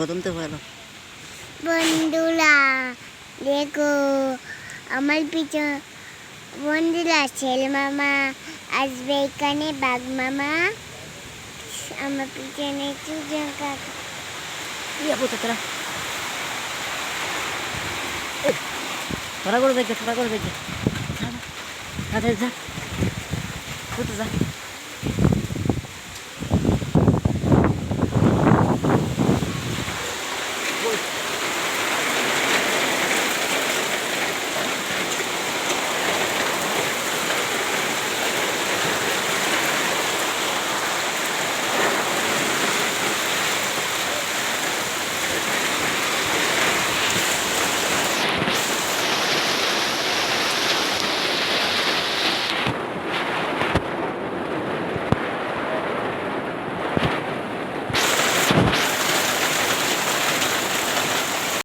প্রথম তো ভালো বন্ধুরা দেখো আমার পিছন বন্ধুরা ছেলে মামা আসবে এখানে বাঘ মামা। আমার পিছনে সুজন কাকা। ইয়া পুতো তোরা তোরা করে দেখবে তোরা করে দেখবে যা যা যা।